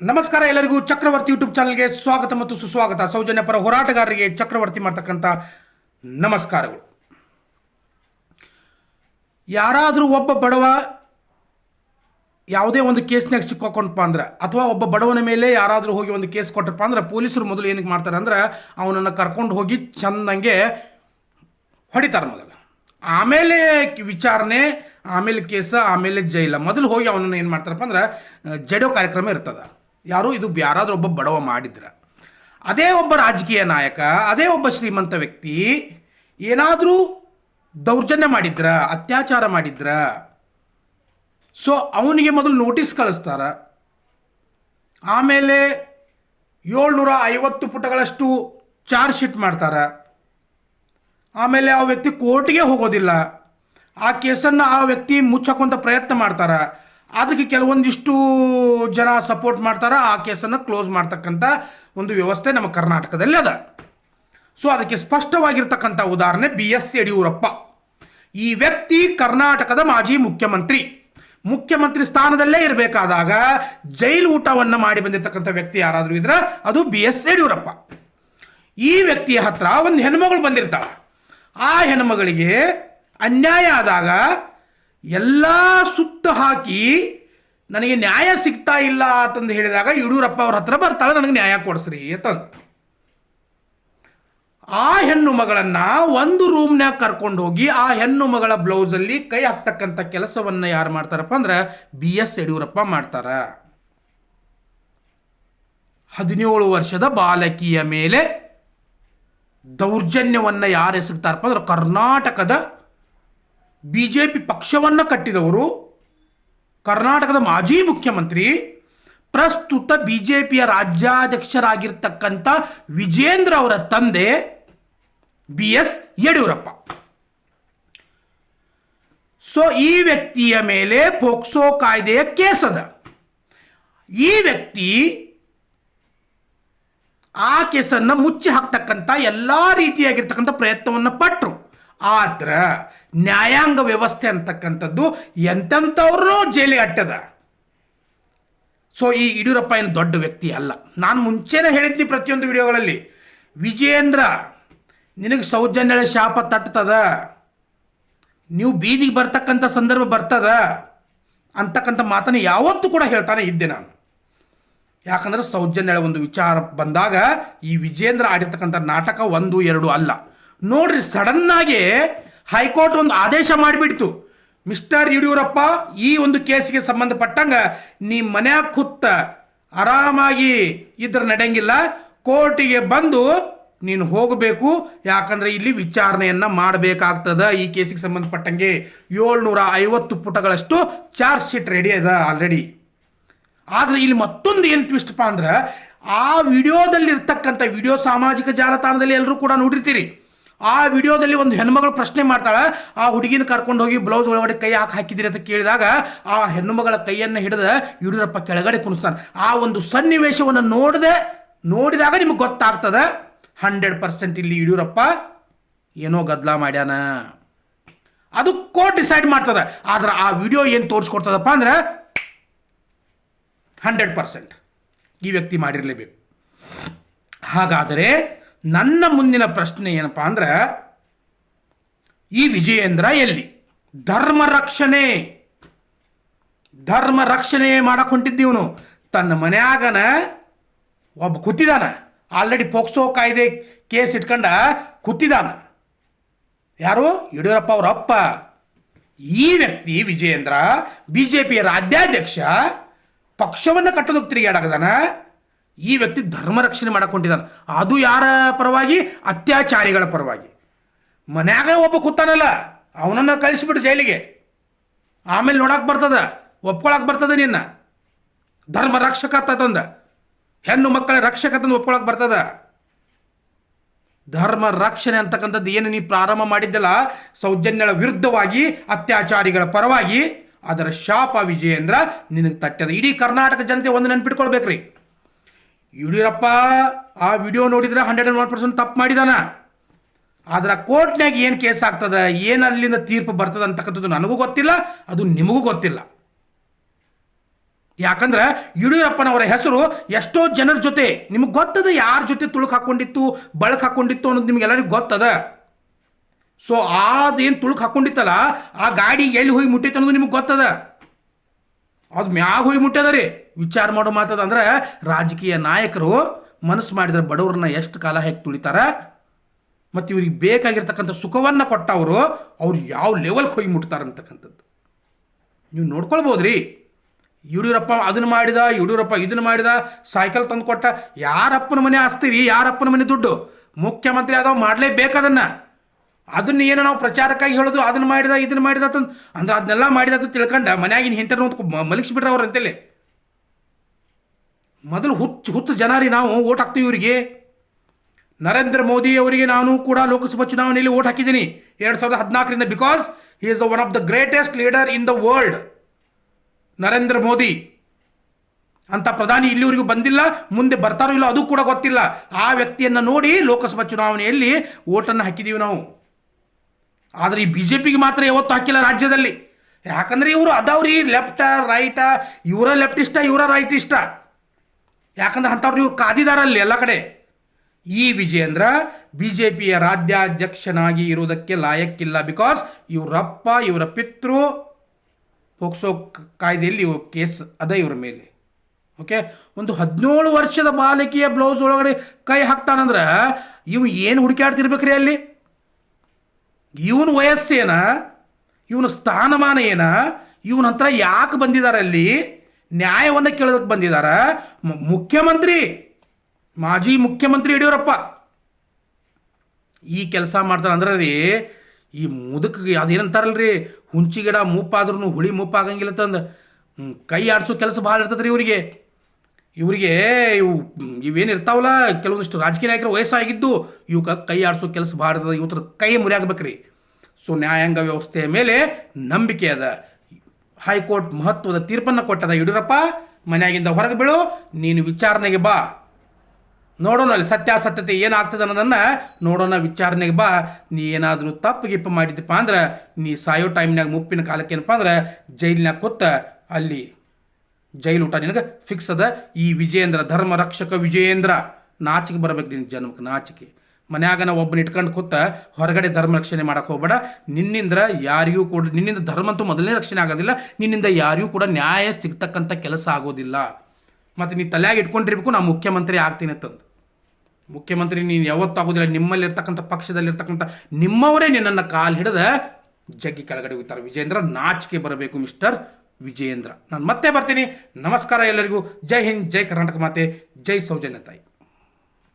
ನಮಸ್ಕಾರ ಎಲ್ಲರಿಗೂ ಚಕ್ರವರ್ತಿ ಯೂಟ್ಯೂಬ್ ಚಾನಲ್ಗೆ ಸ್ವಾಗತ ಮತ್ತು ಸುಸ್ವಾಗತ. ಸೌಜನ್ಯ ಪರ ಹೋರಾಟಗಾರರಿಗೆ ಚಕ್ರವರ್ತಿ ಮಾಡ್ತಕ್ಕಂಥ ನಮಸ್ಕಾರಗಳು. ಯಾರಾದರೂ ಒಬ್ಬ ಬಡವ ಯಾವುದೇ ಒಂದು ಕೇಸ್ನಾಗ ಸಿಕ್ಕೊಕೊಂಡಪ್ಪ ಅಂದ್ರೆ, ಅಥವಾ ಒಬ್ಬ ಬಡವನ ಮೇಲೆ ಯಾರಾದರೂ ಹೋಗಿ ಒಂದು ಕೇಸ್ ಕೊಟ್ಟರಪ್ಪ ಅಂದ್ರೆ, ಪೊಲೀಸರು ಮೊದಲು ಏನಕ್ಕೆ ಮಾಡ್ತಾರೆ ಅಂದ್ರೆ, ಅವನನ್ನು ಕರ್ಕೊಂಡು ಹೋಗಿ ಚಂದಂಗೆ ಹೊಡಿತಾರೆ ಮೊದಲು. ಆಮೇಲೆ ವಿಚಾರಣೆ, ಆಮೇಲೆ ಕೇಸ, ಆಮೇಲೆ ಜೈಲ. ಮೊದಲು ಹೋಗಿ ಅವನನ್ನು ಏನು ಮಾಡ್ತಾರಪ್ಪ ಅಂದ್ರೆ ಜಡೋ ಕಾರ್ಯಕ್ರಮ ಇರ್ತದೆ. ಯಾರು ಇದು ಯಾರಾದರೂ ಒಬ್ಬ ಬಡವ ಮಾಡಿದ್ರ. ಅದೇ ಒಬ್ಬ ರಾಜಕೀಯ ನಾಯಕ, ಅದೇ ಒಬ್ಬ ಶ್ರೀಮಂತ ವ್ಯಕ್ತಿ ಏನಾದರೂ ದೌರ್ಜನ್ಯ ಮಾಡಿದ್ರ, ಅತ್ಯಾಚಾರ ಮಾಡಿದ್ರ. ಸೊ ಅವನಿಗೆ ಮೊದಲು ನೋಟಿಸ್ ಕಳಿಸ್ತಾರ. ಆಮೇಲೆ ಏಳ್ನೂರ ಐವತ್ತು ಪುಟಗಳಷ್ಟು ಚಾರ್ಜ್ ಶೀಟ್ ಮಾಡ್ತಾರ. ಆಮೇಲೆ ಆ ವ್ಯಕ್ತಿ ಕೋರ್ಟ್ಗೆ ಹೋಗೋದಿಲ್ಲ. ಆ ಕೇಸನ್ನು ಆ ವ್ಯಕ್ತಿ ಮುಚ್ಚಕ್ಕಂತ ಪ್ರಯತ್ನ ಮಾಡ್ತಾರೆ. ಅದಕ್ಕೆ ಕೆಲವೊಂದಿಷ್ಟು ಜನ ಸಪೋರ್ಟ್ ಮಾಡ್ತಾರೆ, ಆ ಕೇಸನ್ನು ಕ್ಲೋಸ್ ಮಾಡ್ತಕ್ಕಂಥ ಒಂದು ವ್ಯವಸ್ಥೆ ನಮ್ಮ ಕರ್ನಾಟಕದಲ್ಲಿ ಅದ. ಸೊ ಅದಕ್ಕೆ ಸ್ಪಷ್ಟವಾಗಿರ್ತಕ್ಕಂಥ ಉದಾಹರಣೆ ಬಿ ಎಸ್ ಯಡಿಯೂರಪ್ಪ. ಈ ವ್ಯಕ್ತಿ ಕರ್ನಾಟಕದ ಮಾಜಿ ಮುಖ್ಯಮಂತ್ರಿ. ಮುಖ್ಯಮಂತ್ರಿ ಸ್ಥಾನದಲ್ಲೇ ಇರಬೇಕಾದಾಗ ಜೈಲು ಊಟವನ್ನು ಮಾಡಿ ಬಂದಿರತಕ್ಕಂಥ ವ್ಯಕ್ತಿ ಯಾರಾದರೂ ಇದ್ರೆ ಅದು ಬಿ ಎಸ್ ಯಡಿಯೂರಪ್ಪ. ಈ ವ್ಯಕ್ತಿಯ ಹತ್ರ ಒಂದು ಹೆಣ್ಮಗಳು ಬಂದಿರ್ತಾಳೆ. ಆ ಹೆಣ್ಮಗಳಿಗೆ ಅನ್ಯಾಯ ಆದಾಗ ಎಲ್ಲ ಸುತ್ತು ಹಾಕಿ ನನಗೆ ನ್ಯಾಯ ಸಿಗ್ತಾ ಇಲ್ಲ ಅಂತಂದು ಹೇಳಿದಾಗ ಯಡಿಯೂರಪ್ಪ ಅವ್ರ ಹತ್ರ ಬರ್ತಾಳೆ, ನನಗೆ ನ್ಯಾಯ ಕೊಡಿಸ್ರಿ ಅಂತಂದು. ಆ ಹೆಣ್ಣು ಮಗಳನ್ನ ಒಂದು ರೂಮ್ನ್ಯಾಗ ಕರ್ಕೊಂಡು ಹೋಗಿ ಆ ಹೆಣ್ಣು ಮಗಳ ಬ್ಲೌಸಲ್ಲಿ ಕೈ ಹಾಕ್ತಕ್ಕಂಥ ಕೆಲಸವನ್ನ ಯಾರು ಮಾಡ್ತಾರಪ್ಪ ಅಂದ್ರೆ ಬಿ ಎಸ್ ಯಡಿಯೂರಪ್ಪ ಮಾಡ್ತಾರ. ಹದಿನೇಳು ವರ್ಷದ ಬಾಲಕಿಯ ಮೇಲೆ ದೌರ್ಜನ್ಯವನ್ನ ಯಾರು ಎಸಗ್ತಾರಪ್ಪ ಅಂದ್ರೆ ಕರ್ನಾಟಕದ ಬಿ ಜೆ ಪಿ ಪಕ್ಷವನ್ನು ಕಟ್ಟಿದವರು ಕರ್ನಾಟಕದ ಮಾಜಿ ಮುಖ್ಯಮಂತ್ರಿ, ಪ್ರಸ್ತುತ ಬಿ ಜೆ ಪಿಯ ರಾಜ್ಯಾಧ್ಯಕ್ಷರಾಗಿರ್ತಕ್ಕಂಥ ವಿಜೇಂದ್ರ ಅವರ ತಂದೆ ಬಿ ಎಸ್ ಯಡಿಯೂರಪ್ಪ. ಸೊ ಈ ವ್ಯಕ್ತಿಯ ಮೇಲೆ ಪೋಕ್ಸೋ ಕಾಯ್ದೆಯ ಕೇಸದ. ಈ ವ್ಯಕ್ತಿ ಆ ಕೇಸನ್ನು ಮುಚ್ಚಿ ಹಾಕ್ತಕ್ಕಂಥ ಎಲ್ಲ ರೀತಿಯಾಗಿರ್ತಕ್ಕಂಥ ಪ್ರಯತ್ನವನ್ನು ಪಟ್ಟರು ಆದ್ರೆ ನ್ಯಾಯಾಂಗ ವ್ಯವಸ್ಥೆ ಅಂತಕ್ಕಂಥದ್ದು ಎಂತೆಂಥವ್ರೂ ಜೈಲಿಗೆ ಅಟ್ಟದ. ಸೊ ಈ ಯಡಿಯೂರಪ್ಪ ಏನು ದೊಡ್ಡ ವ್ಯಕ್ತಿ ಅಲ್ಲ. ನಾನು ಮುಂಚೆನೇ ಹೇಳಿದ್ನಿ ಪ್ರತಿಯೊಂದು ವಿಡಿಯೋಗಳಲ್ಲಿ, ವಿಜಯೇಂದ್ರ, ನಿನಗೆ ಸೌಜನ್ಯಳ ಶಾಪ ತಟ್ತದ, ನೀವು ಬೀದಿಗೆ ಬರ್ತಕ್ಕಂಥ ಸಂದರ್ಭ ಬರ್ತದ ಅಂತಕ್ಕಂಥ ಮಾತನ್ನು ಯಾವತ್ತೂ ಕೂಡ ಹೇಳ್ತಾನೆ ಇದ್ದೆ ನಾನು. ಯಾಕಂದ್ರೆ ಸೌಜನ್ಯಳ ಒಂದು ವಿಚಾರ ಬಂದಾಗ ಈ ವಿಜೇಂದ್ರ ಆಡಿರ್ತಕ್ಕಂಥ ನಾಟಕ ಒಂದು, ಎರಡು ಅಲ್ಲ. ನೋಡ್ರಿ ಆಗಿ ಹೈಕೋರ್ಟ್ ಒಂದು ಆದೇಶ ಮಾಡಿಬಿಡ್ತು. ಮಿಸ್ಟರ್ ಯಡಿಯೂರಪ್ಪ, ಈ ಒಂದು ಕೇಸಿಗೆ ಸಂಬಂಧಪಟ್ಟಂಗ ನೀ ಮನ್ಯಾಗ ಕುತ್ತ ಆರಾಮಾಗಿ ಇದ್ರ ನಡೆಯಂಗಿಲ್ಲ. ಕೋರ್ಟಿಗೆ ಬಂದು ನೀನು ಹೋಗಬೇಕು. ಯಾಕಂದ್ರೆ ಇಲ್ಲಿ ವಿಚಾರಣೆಯನ್ನು ಮಾಡಬೇಕಾಗ್ತದ. ಈ ಕೇಸಿಗೆ ಸಂಬಂಧಪಟ್ಟಂಗೆ ಏಳ್ನೂರ ಐವತ್ತು ಪುಟಗಳಷ್ಟು ಚಾರ್ಜ್ ಶೀಟ್ ರೆಡಿ ಅದ ಆಲ್ರೆಡಿ ಆದ್ರೆ ಇಲ್ಲಿ ಮತ್ತೊಂದು ಏನು ಟ್ವಿಸ್ಟ್ಪ ಅಂದ್ರೆ, ಆ ವಿಡಿಯೋದಲ್ಲಿ ಇರ್ತಕ್ಕಂಥ ವಿಡಿಯೋ ಸಾಮಾಜಿಕ ಜಾಲತಾಣದಲ್ಲಿ ಎಲ್ಲರೂ ಕೂಡ ನೋಡಿರ್ತೀರಿ. ಆ ವಿಡಿಯೋದಲ್ಲಿ ಒಂದು ಹೆಣ್ಮಗಳು ಪ್ರಶ್ನೆ ಮಾಡ್ತಾಳೆ, ಆ ಹುಡುಗಿನ ಕರ್ಕೊಂಡು ಹೋಗಿ ಬ್ಲೌಸ್ ಒಳಗಡೆ ಕೈ ಹಾಕಿ ಹಾಕಿದಿರಿ ಅಂತ ಕೇಳಿದಾಗ ಆ ಹೆಣ್ಣುಮಗಳ ಕೈಯನ್ನು ಹಿಡಿದ ಯಡಿಯೂರಪ್ಪ ಕೆಳಗಡೆ ಕುಣಿಸ್ತಾನೆ. ಆ ಒಂದು ಸನ್ನಿವೇಶವನ್ನು ನೋಡದೆ, ನೋಡಿದಾಗ ನಿಮಗೆ ಗೊತ್ತಾಗ್ತದೆ. ಹಂಡ್ರೆಡ್ ಪರ್ಸೆಂಟ್ ಇಲ್ಲಿ ಯಡಿಯೂರಪ್ಪ ಏನೋ ಗದ್ದಲ ಮಾಡ್ಯಾನ. ಅದು ಕೋರ್ಟ್ ಡಿಸೈಡ್ ಮಾಡ್ತದೆ. ಆದ್ರೆ ಆ ವಿಡಿಯೋ ಏನು ತೋರಿಸ್ಕೊಡ್ತದಪ್ಪ ಅಂದ್ರೆ ಹಂಡ್ರೆಡ್ ಪರ್ಸೆಂಟ್ ಈ ವ್ಯಕ್ತಿ ಮಾಡಿರಲೇಬೇಕು. ಹಾಗಾದರೆ ನನ್ನ ಮುಂದಿನ ಪ್ರಶ್ನೆ ಏನಪ್ಪಾ ಅಂದ್ರೆ, ಈ ವಿಜಯೇಂದ್ರ ಎಲ್ಲಿ? ಧರ್ಮ ರಕ್ಷಣೆ. ಧರ್ಮ ರಕ್ಷಣೆ ಮಾಡಕ್ ಹೊಂಟಿದ್ದೀವನು ತನ್ನ ಮನ್ಯಾಗನ ಒಬ್ಬ ಕೂತಿದಾನ. ಆಲ್ರೆಡಿ ಪೋಕ್ಸೋ ಕಾಯ್ದೆ ಕೇಸ್ ಇಟ್ಕೊಂಡ ಕೂತಿದಾನ. ಯಾರು? ಯಡಿಯೂರಪ್ಪ ಅವರ ಅಪ್ಪ. ಈ ವ್ಯಕ್ತಿ ವಿಜಯೇಂದ್ರ ಬಿ ಜೆ ಪಿಯ ರಾಜ್ಯಾಧ್ಯಕ್ಷ, ಪಕ್ಷವನ್ನು ಕಟ್ಟೋದಕ್ಕೆ ತಿರುಗಾಡಕದಾನ ಈ ವ್ಯಕ್ತಿ ಧರ್ಮ ರಕ್ಷಣೆ ಮಾಡಿಕೊಂಡಿದ್ದಾನೆ. ಅದು ಯಾರ ಪರವಾಗಿ? ಅತ್ಯಾಚಾರಿಗಳ ಪರವಾಗಿ. ಮನ್ಯಾಗ ಒಬ್ಬ ಕೂತಾನಲ್ಲ, ಅವನನ್ನು ಕಳಿಸ್ಬಿಟ್ಟು ಜೈಲಿಗೆ. ಆಮೇಲೆ ನೋಡಕ್ಕೆ ಬರ್ತದ, ಒಪ್ಕೊಳಕ್ ಬರ್ತದ ನಿನ್ನ. ಧರ್ಮ ರಕ್ಷಕ ತಂದ. ಹೆಣ್ಣು ಮಕ್ಕಳ ರಕ್ಷಕ ತಂದು ಒಪ್ಕೊಳಕ್ ಬರ್ತದ. ಧರ್ಮ ರಕ್ಷಣೆ ಅಂತಕ್ಕಂಥದ್ದು ಏನು ನೀ ಪ್ರಾರಂಭ ಮಾಡಿದ್ದಲ್ಲ, ಸೌಜನ್ಯಗಳ ವಿರುದ್ಧವಾಗಿ, ಅತ್ಯಾಚಾರಿಗಳ ಪರವಾಗಿ, ಅದರ ಶಾಪ ವಿಜಯೇಂದ್ರ ನಿನಗೆ ತಟ್ಟದ. ಇಡೀ ಕರ್ನಾಟಕ ಜನತೆ ಒಂದು ನೆನ್ಪಿಟ್ಕೊಳ್ಬೇಕ್ರಿ. ಯಡಿಯೂರಪ್ಪ ಆ ವಿಡಿಯೋ ನೋಡಿದ್ರೆ ಹಂಡ್ರೆಡ್ ಅಂಡ್ ಒನ್ ಪರ್ಸೆಂಟ್ ತಪ್ಪು ಮಾಡಿದಾನ. ಆದ್ರೆ ಕೋರ್ಟ್ನಾಗ ಏನು ಕೇಸ್ ಆಗ್ತದೆ? ಏನು ಅಲ್ಲಿಂದ ತೀರ್ಪು ಬರ್ತದ ಅಂತಕ್ಕಂಥದ್ದು ನನಗೂ ಗೊತ್ತಿಲ್ಲ, ಅದು ನಿಮಗೂ ಗೊತ್ತಿಲ್ಲ. ಯಾಕಂದ್ರೆ ಯಡಿಯೂರಪ್ಪನವರ ಹೆಸರು ಎಷ್ಟೋ ಜನರ ಜೊತೆ, ನಿಮಗೆ ಗೊತ್ತದ ಯಾರ ಜೊತೆ ತುಳುಕ್ ಹಾಕೊಂಡಿತ್ತು, ಬಳಕ್ ಹಾಕೊಂಡಿತ್ತು ಅನ್ನೋದು ನಿಮ್ಗೆ ಎಲ್ಲರಿಗೂ ಗೊತ್ತದ? ಸೊ ಅದೇನು ತುಳುಕ್ ಹಾಕ್ಕೊಂಡಿತ್ತಲ್ಲ ಆ ಗಾಡಿ ಎಲ್ಲಿ ಹೋಗಿ ಮುಟ್ಟಿತ್ತು ಅನ್ನೋದು ನಿಮಗೆ ಗೊತ್ತದ? ಅದು ಮ್ಯಾಗ ಹೋಗಿ ಮುಟ್ಟ್ಯದ ರೀ. ವಿಚಾರ ಮಾಡೋ ಮಾತದ ಅಂದ್ರೆ ರಾಜಕೀಯ ನಾಯಕರು ಮನಸ್ಸು ಮಾಡಿದ್ರೆ ಬಡವ್ರನ್ನ ಎಷ್ಟು ಕಾಲ ಹೇಗೆ ತುಳಿತಾರ? ಮತ್ತು ಇವ್ರಿಗೆ ಬೇಕಾಗಿರ್ತಕ್ಕಂಥ ಸುಖವನ್ನು ಕೊಟ್ಟವರು ಅವ್ರು ಯಾವ ಲೆವೆಲ್ಗೆ ಹೋಗಿ ಮುಟ್ತಾರ ಅಂತಕ್ಕಂಥದ್ದು. ನೀವು ನೋಡ್ಕೊಳ್ಬೋದ್ರಿ ಯಡಿಯೂರಪ್ಪ ಅದನ್ನು ಮಾಡಿದ, ಯಡಿಯೂರಪ್ಪ ಇದನ್ನು ಮಾಡಿದ ಸೈಕಲ್ ತಂದು ಕೊಟ್ಟ ಯಾರಪ್ಪನ ಮನೆ ಆಸ್ತಿ ರೀ, ಯಾರಪ್ಪನ ಮನೆ ದುಡ್ಡು? ಮುಖ್ಯಮಂತ್ರಿ ಆದವ ಮಾಡಲೇಬೇಕದನ್ನು. ಅದನ್ನ ಏನು ನಾವು ಪ್ರಚಾರಕ್ಕಾಗಿ ಹೇಳೋದು, ಅದನ್ನ ಮಾಡಿದ, ಇದನ್ನ ಮಾಡಿದ ಅಂದ್ರೆ ಅದನ್ನೆಲ್ಲ ಮಾಡಿದ ಅಂತ ತಿಳ್ಕೊಂಡ ಮನ್ಯಾಗಿನ ಹಿಂತರ ಮಲಗಿಸ್ಬಿಟ್ರೆ ಅವ್ರು ಅಂತೇಳಿ. ಮೊದಲು ಹುಚ್ಚು ಹುಚ್ಚು ಜನ ನಾವು ಓಟ್ ಹಾಕ್ತೀವಿ ಇವರಿಗೆ. ನರೇಂದ್ರ ಮೋದಿ ಅವರಿಗೆ ನಾನು ಕೂಡ ಲೋಕಸಭಾ ಚುನಾವಣೆಯಲ್ಲಿ ಓಟ್ ಹಾಕಿದ್ದೀನಿ ಎರಡು ಸಾವಿರದ ಹದಿನಾಲ್ಕರಿಂದ because he is one of the greatest leader in the world Narendra Modi. ಅಂತ ಪ್ರಧಾನಿ ಇಲ್ಲಿವರೆಗೂ ಬಂದಿಲ್ಲ, ಮುಂದೆ ಬರ್ತಾರೋ ಇಲ್ಲ ಅದು ಕೂಡ ಗೊತ್ತಿಲ್ಲ. ಆ ವ್ಯಕ್ತಿಯನ್ನು ನೋಡಿ ಲೋಕಸಭಾ ಚುನಾವಣೆಯಲ್ಲಿ ಓಟನ್ನು ಹಾಕಿದ್ದೀವಿ ನಾವು. ಆದರೆ ಈ ಬಿ ಜೆ ಪಿಗೆ ಮಾತ್ರ ಯಾವತ್ತು ಹಾಕಿಲ್ಲ ರಾಜ್ಯದಲ್ಲಿ. ಯಾಕಂದ್ರೆ ಇವರು ಅದಾವ್ರಿ ಲೆಫ್ಟ ರೈಟ ಇವರ ಲೆಫ್ಟಿಷ್ಟ ಇವರ ರೈಟಿಷ್ಟ ಯಾಕಂದ್ರೆ ಅಂಥವ್ರು ಇವ್ರು ಕಾದಿದಾರಲ್ಲಿ ಎಲ್ಲ ಕಡೆ. ಈ ವಿಜಯೇಂದ್ರ ಬಿ ಜೆ ಪಿಯ ರಾಜ್ಯಾಧ್ಯಕ್ಷನಾಗಿ ಇರುವುದಕ್ಕೆ ಲಾಯಕ್ಕಿಲ್ಲ ಬಿಕಾಸ್ ಇವರಪ್ಪ, ಇವರ ಪಿತೃ ಪೋಕ್ಸೋ ಕಾಯ್ದೆಯಲ್ಲಿ ಇವ್ ಕೇಸ್ ಅದ ಇವರ ಮೇಲೆ. ಓಕೆ ಒಂದು ಹದಿನೇಳು ವರ್ಷದ ಬಾಲಕಿಯ ಬ್ಲೌಸ್ ಒಳಗಡೆ ಕೈ ಹಾಕ್ತಾನಂದ್ರೆ ಇವು ಏನು ಹುಡುಕಾಡ್ತಿರ್ಬೇಕ್ರಿ ಅಲ್ಲಿ? ಇವನ ವಯಸ್ಸೇನ? ಇವನ ಸ್ಥಾನಮಾನ ಏನ ಇವನ ಹತ್ರ ಯಾಕೆ ಬಂದಿದ್ದಾರೆ ಅಲ್ಲಿ? ನ್ಯಾಯವನ್ನು ಕೇಳೋದಕ್ಕೆ ಬಂದಿದ್ದಾರೆ ಮುಖ್ಯಮಂತ್ರಿ, ಮಾಜಿ ಮುಖ್ಯಮಂತ್ರಿ ಯಡಿಯೂರಪ್ಪ. ಈ ಕೆಲಸ ಮಾಡ್ತಾರೆ ಅಂದ್ರೆ ರೀ, ಈ ಮುದುಕಿಗೆ ರೀ ಹುಂಚಿ ಗಿಡ ಮೂಪಾದ್ರೂ ಹುಳಿ ಮೂಪಾಗಂಗಿಲ್ಲ ತಂದು ಕೈ ಆಡಿಸೋ ಕೆಲಸ ಭಾಳ ಇರ್ತದ್ರಿ ಇವರಿಗೆ. ಇವರಿಗೆ ಇವು ಹ್ಮ್, ಇವೇನು ಇರ್ತಾವಲ್ಲ ಕೆಲವೊಂದಿಷ್ಟು ರಾಜಕೀಯ ನಾಯಕರು ವಯಸ್ಸಾಗಿದ್ದು ಇವಕ್ಕೆ ಕೈ ಆಡಿಸೋ ಕೆಲಸ ಭಾರತದ ಇವತ್ತರ ಕೈ ಮುರಿಯಾಗಬೇಕ್ರಿ ಸೊ ನ್ಯಾಯಾಂಗ ವ್ಯವಸ್ಥೆಯ ಮೇಲೆ ನಂಬಿಕೆ ಅದ. ಹೈಕೋರ್ಟ್ ಮಹತ್ವದ ತೀರ್ಪನ್ನು ಕೊಟ್ಟದ ಯಡಿಯೂರಪ್ಪ ಮನೆಯಾಗಿಂದ ಹೊರಗೆ ಬೀಳು ನೀನು ವಿಚಾರಣೆಗೆ ಬಾ. ನೋಡೋಣ ಅಲ್ಲಿ ಸತ್ಯಾಸತ್ಯತೆ ಏನಾಗ್ತದೆ ಅನ್ನೋದನ್ನು ನೋಡೋಣ ವಿಚಾರಣೆಗೆ ಬಾ. ನೀ ಏನಾದರೂ ತಪ್ಪು ಗಿಪ್ಪು ಮಾಡಿದ್ದಪ್ಪ ಅಂದ್ರೆ ನೀ ಸಾಯೋ ಟೈಮ್ನಾಗ ಮುಪ್ಪಿನ ಕಾಲಕ್ಕೆ ಏನಪ್ಪ ಅಂದ್ರೆ ಜೈಲಿನಾಗ ಕೂತ ಅಲ್ಲಿ ಜೈಲು ಊಟ ನಿನಗೆ ಫಿಕ್ಸ್ ಅದ. ಈ ವಿಜಯೇಂದ್ರ ಧರ್ಮ ರಕ್ಷಕ ವಿಜಯೇಂದ್ರ. ನಾಚಿಕೆ ಬರಬೇಕು ನಿನ್ನ ಜನ್ಮಕ್ಕೆ, ನಾಚಿಕೆ. ಮನ್ಯಾಗ ನಾವು ಒಬ್ಬನ ಇಟ್ಕೊಂಡು ಕೂತ ಹೊರಗಡೆ ಧರ್ಮ ರಕ್ಷಣೆ ಮಾಡಕ್ಕೆ ಹೋಗ್ಬೇಡ. ನಿನ್ನಿಂದ ಯಾರಿಗೂ ಕೂಡ, ನಿನ್ನಿಂದ ಧರ್ಮ ಅಂತೂ ಮೊದಲನೇ ರಕ್ಷಣೆ ಆಗೋದಿಲ್ಲ. ನಿನ್ನಿಂದ ಯಾರಿಗೂ ಕೂಡ ನ್ಯಾಯ ಸಿಗ್ತಕ್ಕಂಥ ಕೆಲಸ ಆಗೋದಿಲ್ಲ. ಮತ್ತು ನೀ ತಲೆಯಾಗಿ ಇಟ್ಕೊಂಡಿರ್ಬೇಕು, ನಾ ಮುಖ್ಯಮಂತ್ರಿ ಆಗ್ತೀನಿ ಅಂತಂದು. ಮುಖ್ಯಮಂತ್ರಿ ನೀನು ಯಾವತ್ತಾಗೋದಿಲ್ಲ ನಿಮ್ಮಲ್ಲಿರ್ತಕ್ಕಂಥ ಪಕ್ಷದಲ್ಲಿರ್ತಕ್ಕಂಥ ನಿಮ್ಮವರೇ ನಿನ್ನನ್ನು ಕಾಲು ಹಿಡಿದ ಜಗ್ಗಿ ಕೆಳಗಡೆ ಹೋಗ್ತಾರೆ. ವಿಜೇಂದ್ರ ನಾಚಿಕೆ ಬರಬೇಕು ಮಿಸ್ಟರ್ ವಿಜಯೇಂದ್ರ. ನಾನು ಮತ್ತೆ ಬರ್ತೀನಿ. ನಮಸ್ಕಾರ ಎಲ್ಲರಿಗೂ. ಜೈ ಹಿಂದ್ ಜೈ ಕರ್ನಾಟಕ ಮಾತೆ. ಜೈ ಸೌಜನ್ಯ ತಾಯಿ.